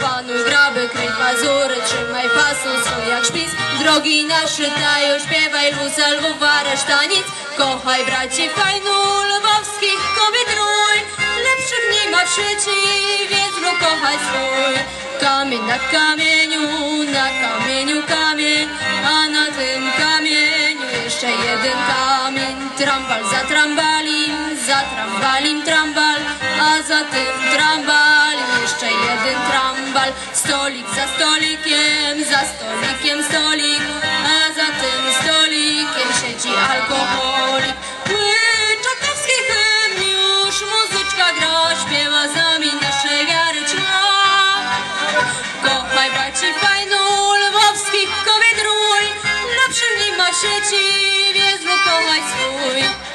panu graby, kryj pazury, trzymaj pasus, swój jak szpic. Drogi nasze dają, śpiewaj lwusa, lwów aresztanic. Kochaj braci fajnu, lwowskich kobiet rój. Lepszych nie ma w świecie, więc lub kochaj swój. Kamień na kamieniu, na kamieniu kamień, a na tym kamieniu jeszcze jeden kamień. Trambal za trambalim, za trambalim trambal, za tym trambalim jeszcze jeden trambal. Stolik za stolikiem, za stolikiem stolik, a za tym stolikiem siedzi alkoholik. Łyczakowski hymn już, muzyczka gra, śpiewa z nami nasze czna. Kochaj braci fajną, lwowskich kobiet rój, lepszym nie sieci, kochaj swój.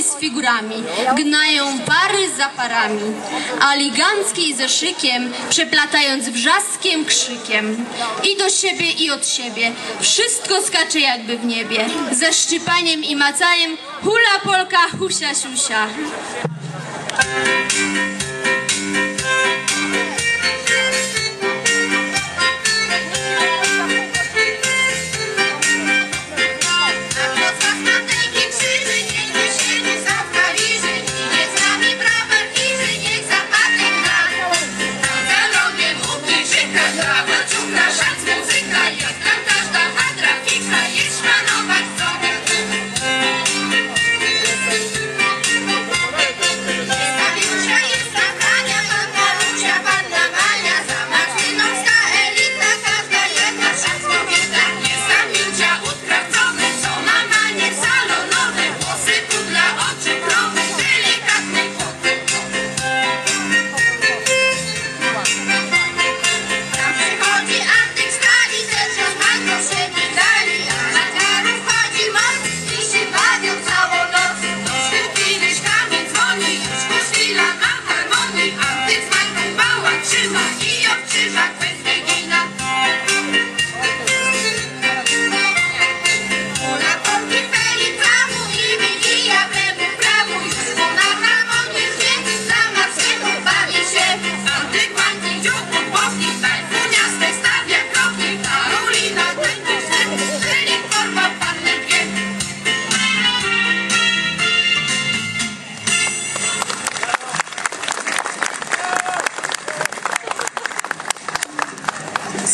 Z figurami, gnają pary za parami, aligancki ze szykiem, przeplatając wrzaskiem krzykiem. I do siebie, i od siebie, wszystko skacze jakby w niebie, ze szczypaniem i macaniem, hula Polka, husia siusia.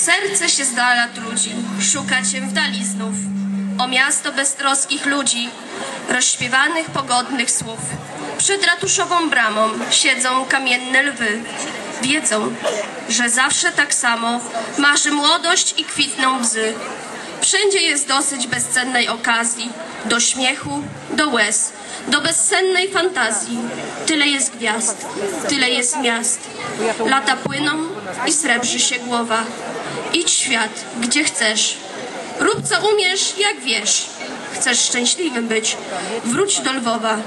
Serce się z dala trudzi, szuka cię w dali znów. O miasto beztroskich ludzi, rozśpiewanych pogodnych słów. Przed ratuszową bramą siedzą kamienne lwy. Wiedzą, że zawsze tak samo marzy młodość i kwitną łzy. Wszędzie jest dosyć bezcennej okazji, do śmiechu, do łez, do bezsennej fantazji. Tyle jest gwiazd, tyle jest miast. Lata płyną i srebrzy się głowa. Idź świat, gdzie chcesz. Rób co umiesz, jak wiesz. Chcesz szczęśliwym być, wróć do Lwowa.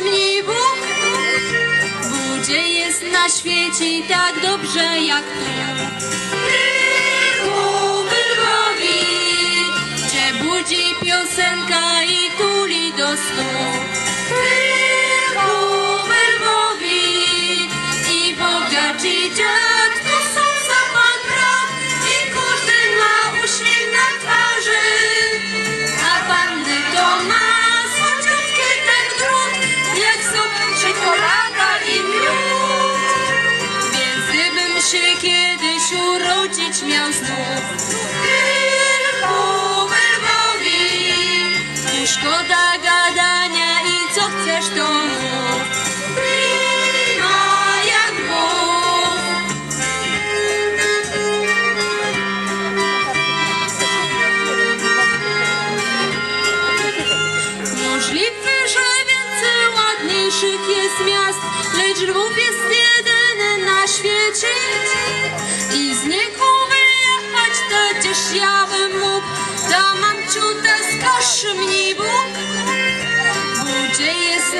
Mnie Bóg. Gdzie jest na świecie tak dobrze jak tu? Lwowy, Lwowi, gdzie budzi piosenka i tuli do snu.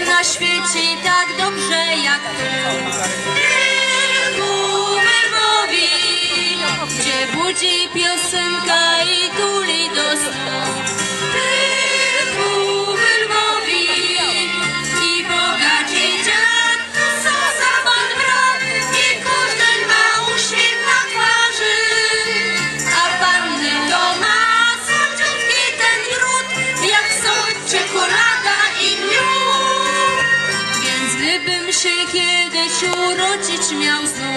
na świecie tak dobrze jak ty. Wyrwowi, gdzie budzi piosenka i tuli do. śmiał znów.